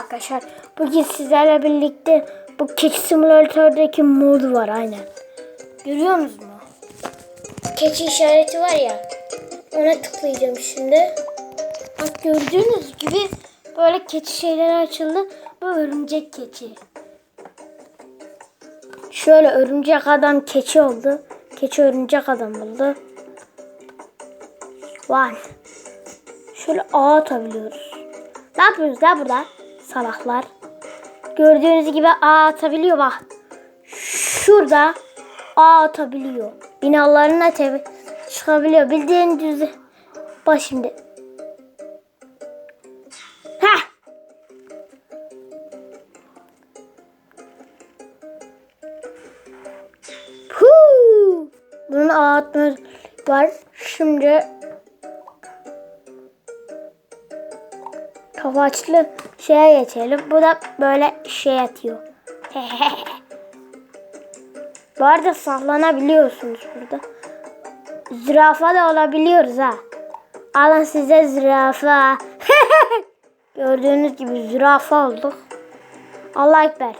Arkadaşlar bugün sizlerle birlikte bu keçi simülatördeki modu var aynen. Görüyor musunuz mu? Keçi işareti var ya. Ona tıklayacağım şimdi. Bak gördüğünüz gibi böyle keçi şeyleri açıldı. Bu örümcek keçi. Şöyle örümcek adam keçi oldu. Keçi örümcek adam oldu. Vay. Şöyle ağ atabiliyoruz. Ne yapıyoruz la burada? Salaklar. Gördüğünüz gibi ağ atabiliyor bak. Şurada ağ atabiliyor. Binaların atebi çıkabiliyor. Bildiğin düz. Bak şimdi. Huu. Bunun ağ atma var. Şimdi Kavaçlı şeye geçelim. Bu da böyle şey atıyor. Bu arada saklanabiliyorsunuz burada. Zürafa da olabiliyoruz ha. Alın size zürafa. Gördüğünüz gibi zürafa olduk. Allah ekber.